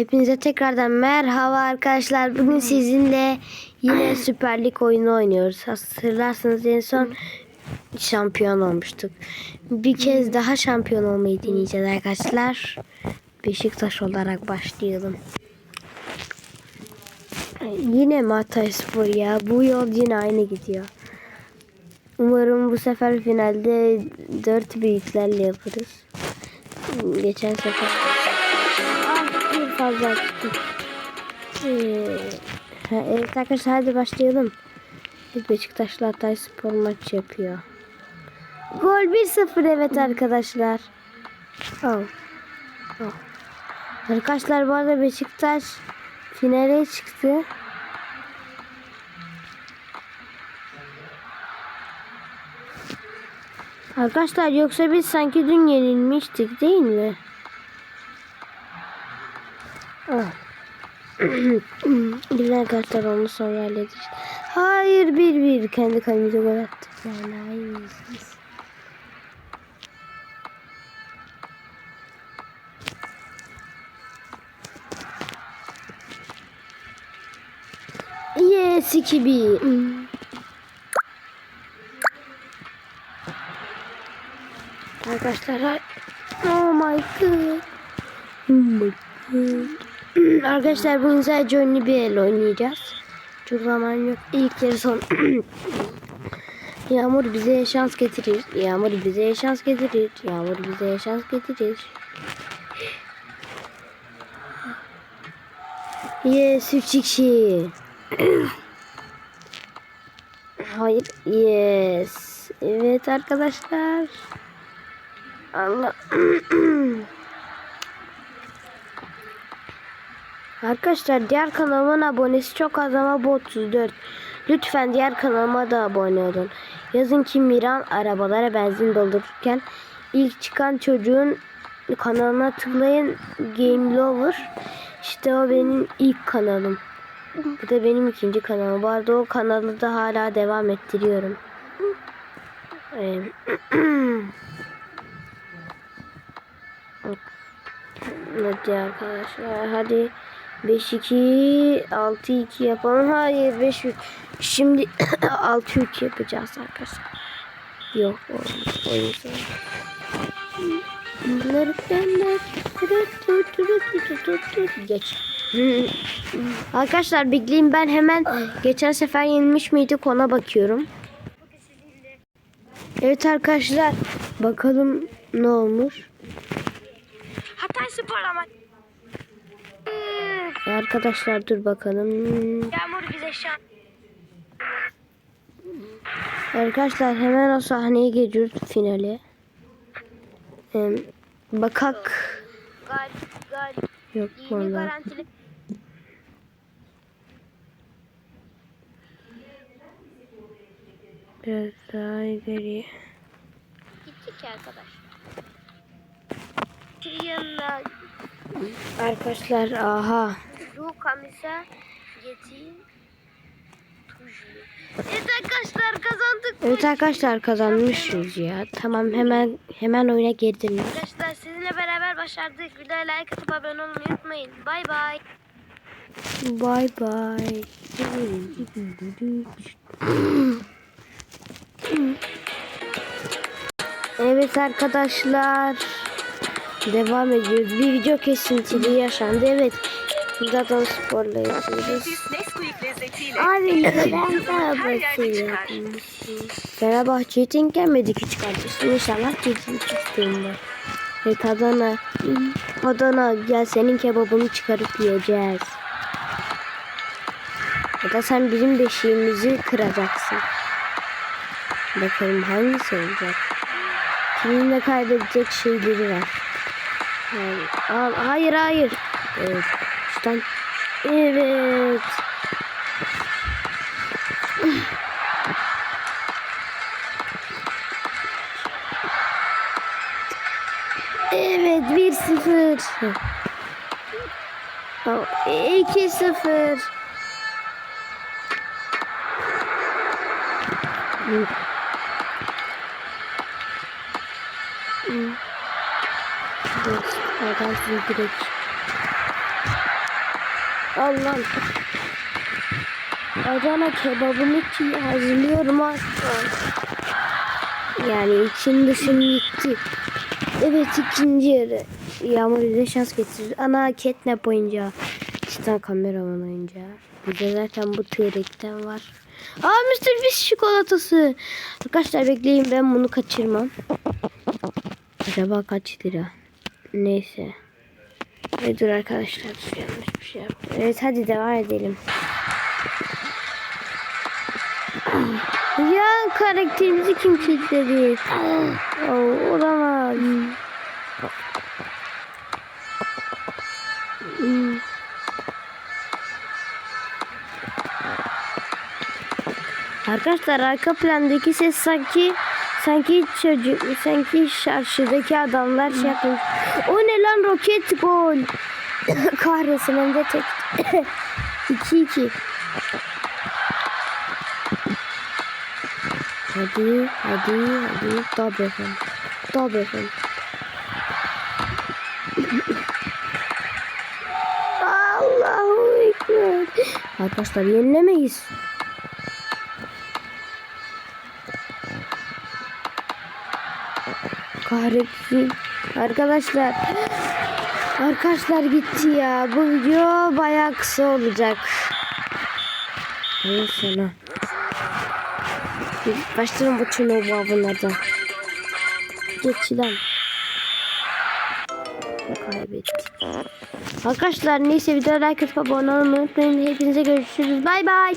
Hepinize tekrardan merhaba arkadaşlar. Bugün sizinle yine Süper Lig oyunu oynuyoruz. Hatırlarsanız en son şampiyon olmuştuk. Bir kez daha şampiyon olmayı deneyeceğiz arkadaşlar. Beşiktaş olarak başlayalım. Yine Matay Spor ya. Bu yol yine aynı gidiyor. Umarım bu sefer finalde dört büyüklerle yaparız. Geçen sefer fazla açtım. Ee, evet arkadaşlar hadi başlayalım. Bir Beşiktaş'la Hatay Spor maç yapıyor. Gol 1-0 evet arkadaşlar. Oh. Oh. Arkadaşlar bu arada Beşiktaş finale çıktı. Arkadaşlar yoksa biz sanki dün yenilmiştik değil mi? Biz arkadaşlar onu sonra halledeceğiz. Hayır bir bir kendi kalemize gol attık. Yani hayır. Yes 2-1. Arkadaşlar Oh my god. Oh my god. Arkadaşlar bugün sadece oyunu bir el oynayacağız. Çok zaman yok. İlk yarı son. Yağmur bize şans getirir. Yağmur bize şans getirir. Yağmur bize şans getirir. Yes 3 kişi. Hayır. Yes. Evet arkadaşlar. Allah. Arkadaşlar diğer kanalımın abonesi çok az ama bu 34. Lütfen diğer kanalıma da abone olun. Yazın ki Miran arabalara benzin doldururken ilk çıkan çocuğun kanalına tıklayın Game Lover. İşte o benim ilk kanalım. Bu da benim ikinci kanalım. Bu arada o kanalı da hala devam ettiriyorum. Hadi arkadaşlar hadi 5-2 6-2 yapalım. Hayır 5-3. Şimdi 6-3 yapacağız arkadaşlar. Yok olmuş. O yüzden. Geç. Arkadaşlar bekleyin ben hemen geçen sefer yenilmiş miydik ona bakıyorum. Evet arkadaşlar bakalım ne olmuş. Hatay Spor Arkadaşlar dur bakalım. Yağmur bize şans. Arkadaşlar hemen o sahneye geçiyoruz finale. Ee, bakak. Galip, galip. Yok valla. Biraz daha ileriye. Gittik arkadaşlar. Arkadaşlar aha. Ruh Kamisa Tujlu. Evet arkadaşlar kazandık. Evet arkadaşlar kazanmışız ya. Tamam hemen hemen oyuna geri dönüyoruz. Arkadaşlar sizinle beraber başardık. Videoya like atıp abone olmayı unutmayın. Bay bay. Bye bye. Evet arkadaşlar. Devam ediyoruz. Bir video kesintili yaşandı. Evet. Zaten sporla yapıyoruz. Abi neden Fenerbahçe'yi çıkar. yapmışsın? Fenerbahçe'ye denk gelmedik hiç kardeşim. İnşallah geçin çıktığında. Evet Adana. Adana gel senin kebabını çıkarıp yiyeceğiz. Ya da sen bizim beşiğimizi kıracaksın. Bakalım hangisi olacak. Kiminle kaybedecek şeyleri var. Yani, hayır hayır. Evet. Şuradan. Evet. Evet 1-0. Oh, 2-0. Hmm. Hmm. Evet, adamsın direkt. Allah. Adana kebabını ki hazırlıyorum artık. Yani için dışını gitti. Evet ikinci yarı. Yağmur bize şans getirir. Ana catnap oyuncağı. Titan kameraman oyuncağı. Bir de zaten bu T-Rex'ten var. Aa Mr. Beast çikolatası. Arkadaşlar bekleyin ben bunu kaçırmam. Acaba kaç lira? Neyse. Ay dur arkadaşlar yanlış bir şey yaptım. Evet hadi devam edelim. Ya karakterimizi kim kilitledi? Oh, olamaz. Arkadaşlar arka plandaki ses sanki sanki çocuk sanki şarşıdaki adamlar şey yapıyor. O ne lan roket gol. Kahretsin hem de tek. 2-2. Hadi, hadi, hadi. Tabii efendim. Allahu Ekber. Arkadaşlar yenilemeyiz. Kahretsin. Arkadaşlar. Arkadaşlar gitti ya. Bu video bayağı kısa olacak. Hayır sana. Başlayalım bu çınavı bunlardan. Geç lan. Kaybettik. Arkadaşlar neyse videoya like atıp abone olmayı unutmayın. Hepinize görüşürüz. Bay bay.